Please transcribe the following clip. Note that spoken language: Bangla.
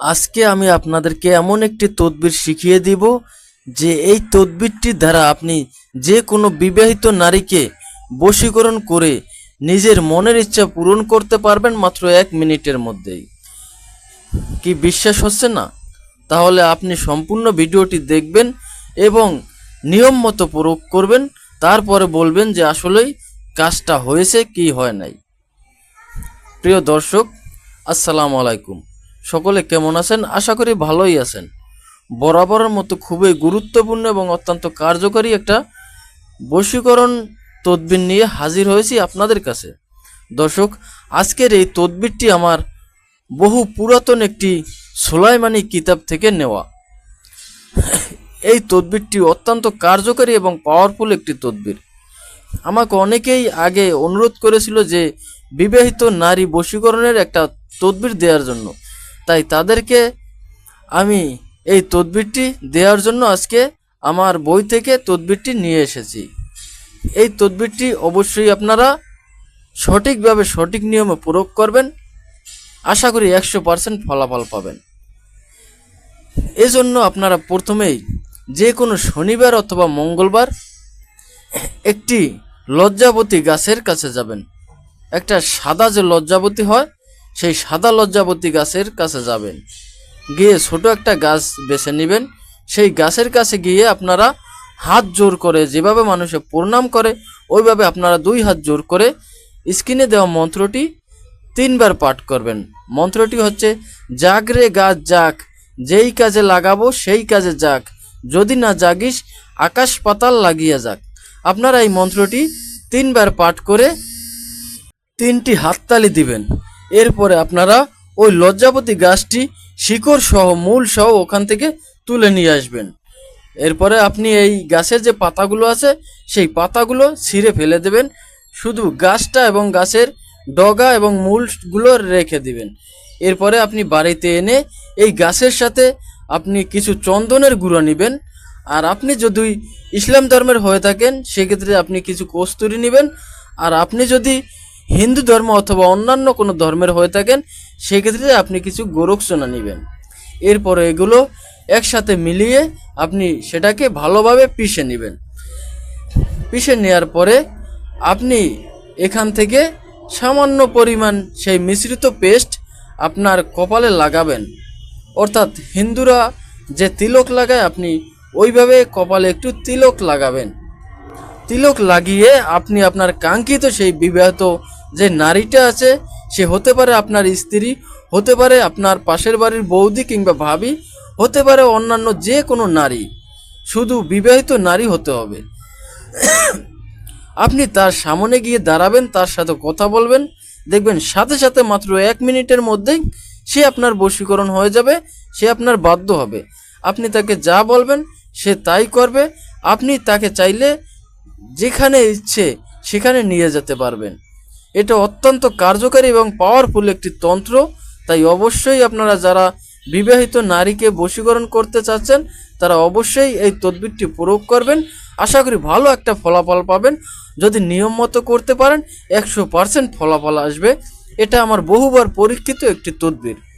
আজকে আমি আপনাদেরকে এমন একটি তদবির শিখিয়ে দিব যে এই তদবিরটির দ্বারা আপনি যে কোনো বিবাহিত নারীকে বশীকরণ করে নিজের মনের ইচ্ছা পূরণ করতে পারবেন মাত্র এক মিনিটের মধ্যেই। কি বিশ্বাস হচ্ছে না? তাহলে আপনি সম্পূর্ণ ভিডিওটি দেখবেন এবং নিয়ম মতো প্রয়োগ করবেন, তারপরে বলবেন যে আসলেই কাজটা হয়েছে কি হয় নাই। প্রিয় দর্শক, আসসালামু আলাইকুম। সকলে কেমন আছেন? আশা করি ভালোই আছেন। বরাবরের মতো খুবই গুরুত্বপূর্ণ এবং অত্যন্ত কার্যকরী একটা বশীকরণ তদবির নিয়ে হাজির হয়েছি আপনাদের কাছে। দর্শক, আজকের এই তদবিরটি আমার বহু পুরাতন একটি সোলাইমানি কিতাব থেকে নেওয়া। এই তদবিরটি অত্যন্ত কার্যকরী এবং পাওয়ারফুল একটি তদবির। আমাকে অনেকেই আগে অনুরোধ করেছিল যে বিবাহিত নারী বশীকরণের একটা তদবির দেওয়ার জন্য। তাই তাদেরকে আমি এই তদবিরটি দেওয়ার জন্য আজকে আমার বই থেকে তদবিরটি নিয়ে এসেছি। এই তদবিরটি অবশ্যই আপনারা সঠিকভাবে সঠিক নিয়মে প্রয়োগ করবেন। আশা করি একশো পার্সেন্ট ফলাফল পাবেন। এজন্য আপনারা প্রথমেই যে কোনো শনিবার অথবা মঙ্গলবার একটি লজ্জাবতী গাছের কাছে যাবেন। একটা সাদা যে লজ্জাবতী হয় সেই সাদা লজ্জাবতী গাছের কাছে যাবেন। গিয়ে ছোট একটা গাছ বেছে নেবেন। সেই গাছের কাছে গিয়ে আপনারা হাত জোর করে যেভাবে মানুষে প্রণাম করে, ওইভাবে আপনারা দুই হাত জোর করে স্ক্রিনে দেওয়া মন্ত্রটি তিনবার পাঠ করবেন। মন্ত্রটি হচ্ছে, জাগ রে গাছ যাক যেই কাজে লাগাবো সেই কাজে যাক যদি না জাগিস, আকাশ পাতাল লাগিয়ে যাক। আপনারা এই মন্ত্রটি তিনবার পাঠ করে তিনটি হাততালি দিবেন। এরপরে আপনারা ওই লজ্জাপতি গাছটি শিকড় সহ, মূল সহ ওখান থেকে তুলে নিয়ে আসবেন। এরপরে আপনি এই গাছের যে পাতাগুলো আছে, সেই পাতাগুলো ছিঁড়ে ফেলে দেবেন। শুধু গাছটা এবং গাছের ডগা এবং মূলগুলো রেখে দিবেন। এরপরে আপনি বাড়িতে এনে এই গাছের সাথে আপনি কিছু চন্দনের গুঁড়ো নেবেন। আর আপনি যদি ইসলাম ধর্মের হয়ে থাকেন, সেক্ষেত্রে আপনি কিছু কস্তুরি নেবেন। আর আপনি যদি হিন্দু ধর্ম অথবা অন্যান্য কোনো ধর্মের হয়ে থাকেন, সেক্ষেত্রে আপনি কিছু গোরক্ষণা নেবেন। এরপরে এগুলো একসাথে মিলিয়ে আপনি সেটাকে ভালোভাবে পিষে নেবেন। পিষে নেওয়ার পরে আপনি এখান থেকে সামান্য পরিমাণ সেই মিশ্রিত পেস্ট আপনার কপালে লাগাবেন। অর্থাৎ হিন্দুরা যে তিলক লাগায়, আপনি ওইভাবে কপালে একটু তিলক লাগাবেন। তিলক লাগিয়ে আপনি আপনার কাঙ্ক্ষিত সেই বিবাহিত যে নারীটা আছে, সে হতে পারে আপনার স্ত্রী, হতে পারে আপনার পাশের বাড়ির বৌদি কিংবা ভাবি, হতে পারে অন্যান্য যে কোনো নারী। শুধু বিবাহিত নারী হতে হবে। আপনি তার সামনে গিয়ে দাঁড়াবেন, তার সাথে কথা বলবেন। দেখবেন সাথে সাথে মাত্র এক মিনিটের মধ্যেই সে আপনার বশীকরণ হয়ে যাবে, সে আপনার বাধ্য হবে। আপনি তাকে যা বলবেন, সে তাই করবে। আপনি তাকে চাইলে যেখানে ইচ্ছে সেখানে নিয়ে যেতে পারবেন। এটা অত্যন্ত কার্যকারী এবং পাওয়ারফুল একটি তন্ত্র। তাই অবশ্যই আপনারা যারা বিবাহিত নারীকে বশীকরণ করতে চাচ্ছেন, তারা অবশ্যই এই তদবিরটি প্রয়োগ করবেন। আশা করি ভালো একটা ফলাফল পাবেন। যদি নিয়ম মতো করতে পারেন, একশো পার্সেন্ট ফলাফল আসবে। এটা আমার বহুবার পরীক্ষিত একটি তদবির।